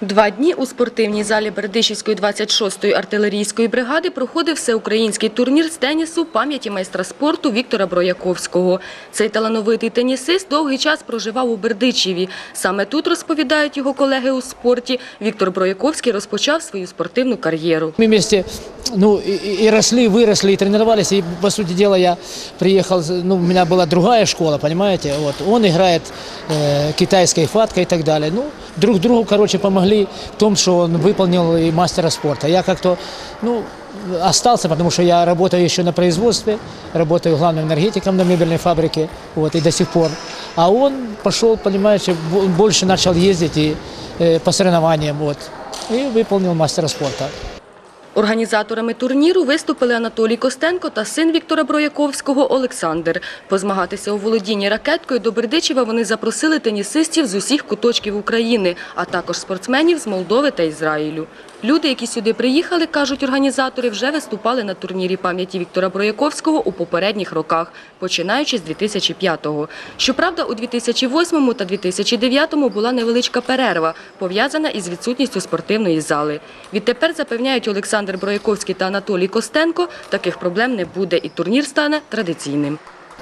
Два дні у спортивній залі Бердичівської 26-ї артилерійської бригади проходив всеукраїнський турнір з тенісу пам'яті майстра спорту Віктора Брояковського. Цей талановитий тенісист довгий час проживав у Бердичеві. Саме тут, розповідають його колеги у спорті, Віктор Брояковський розпочав свою спортивну кар'єру. Мы вместе ну, и, и- и росли, выросли, и тренировались. И, по сути дела, я приехал, ну, у меня была другая школа, понимаете. Вот. Он играет э, китайской фаткой и так далее. Ну, друг другу, короче, помогли в том, что он выполнил и мастера спорта. Я как-то, ну, остался, потому что я работаю еще на производстве, работаю главным энергетиком на мебельной фабрике, вот, и до сих пор. А он пошел, понимаете, бо- больше начал ездить и э, по соревнованиям, вот, и выполнил мастера спорта. Організаторами турніру виступили Анатолій Костенко та син Віктора Брояковського Олександр. Позмагатися у володінні ракеткою до Бердичева вони запросили тенісистів з усіх куточків України, а також спортсменів з Молдови та Ізраїлю. Люди, які сюди приїхали, кажуть організатори, вже виступали на турнірі пам'яті Віктора Брояковського у попередніх роках, починаючи з 2005-го. Щоправда, у 2008 та 2009 була невеличка перерва, пов'язана із відсутністю спортивної зали. Відтепер запевняють Олександр Брояковський та Анатолій Костенко, таких проблем не буде і турнір стане традиційним.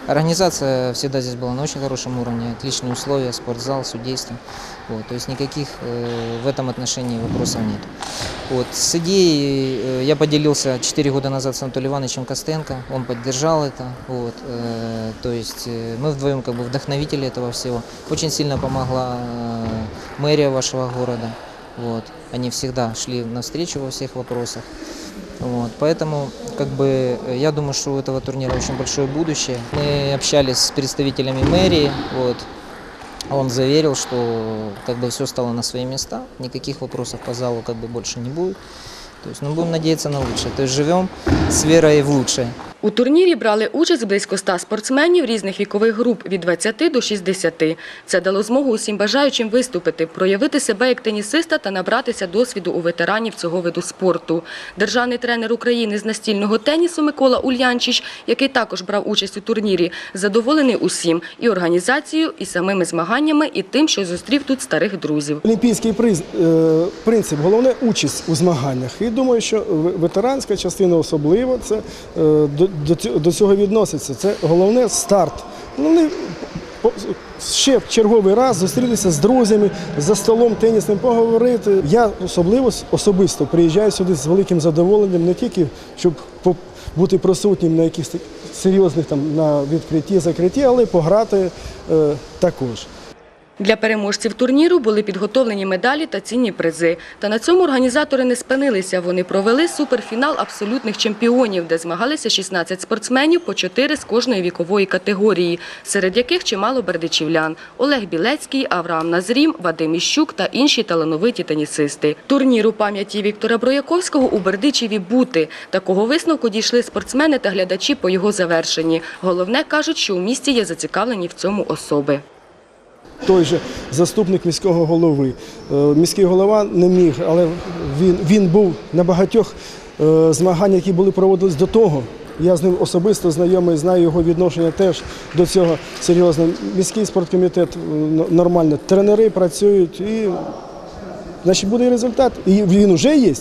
Организация всегда здесь была на очень хорошем уровне, отличные условия, спортзал, судейство. Вот, то есть никаких э, в этом отношении вопросов нет. Вот, с идеей э, я поделился 4 года назад с Анатолием Ивановичем Костенко, он поддержал это. Вот, э, то есть э, мы вдвоем как бы вдохновители этого всего. Очень сильно помогла э, мэрия вашего города. Вот, они всегда шли навстречу во всех вопросах. Вот, поэтому, как бы, я думаю, что у этого турнира очень большое будущее. Мы общались с представителями мэрии, вот, он заверил, что как бы все стало на свои места, никаких вопросов по залу как бы больше не будет. То есть, ну, будем надеяться на лучшее. То есть живем с верой в лучшее. У турнірі брали участь близько 100 спортсменів різних вікових груп від 20 до 60. Це дало змогу усім бажаючим виступити, проявити себе як тенісиста та набратися досвіду у ветеранів цього виду спорту. Державний тренер України з настільного тенісу Микола Ульянчич, який також брав участь у турнірі, задоволений усім – і організацією, і самими змаганнями, і тим, що зустрів тут старих друзів. Олімпійський приз, е, принцип, головне участь у змаганнях. І думаю, що ветеранська частина особливо це е, до, цього- відноситься. Це головне старт. Головне по- ще в черговий раз зустрітися з друзями за столом тенісним, поговорити. Я особливо особисто приїжджаю сюди з великим задоволенням, не тільки щоб бути присутнім на якихось серйозних там на відкритті, закритті, але й пограти е, також. Для переможців турніру були підготовлені медалі та цінні призи. Та на цьому організатори не спинилися. Вони провели суперфінал абсолютних чемпіонів, де змагалися 16 спортсменів по 4 з кожної вікової категорії, серед яких чимало бердичівлян – Олег Білецький, Авраам Назрім, Вадим Іщук та інші талановиті тенісисти. Турніру пам'яті Віктора Брояковського у Бердичеві бути. Такого висновку дійшли спортсмени та глядачі по його завершенні. Головне, кажуть, що у місті є зацікавлені в цьому особи. Той же заступник міського голови. Е, Міський голова не міг, але він, він був на багатьох е, змаганнях, які були проводились до того. Я з ним особисто знайомий, знаю його відношення теж до цього серйозно. Міський спорткомітет е, нормально. Тренери працюють і значить буде і результат. І він вже є.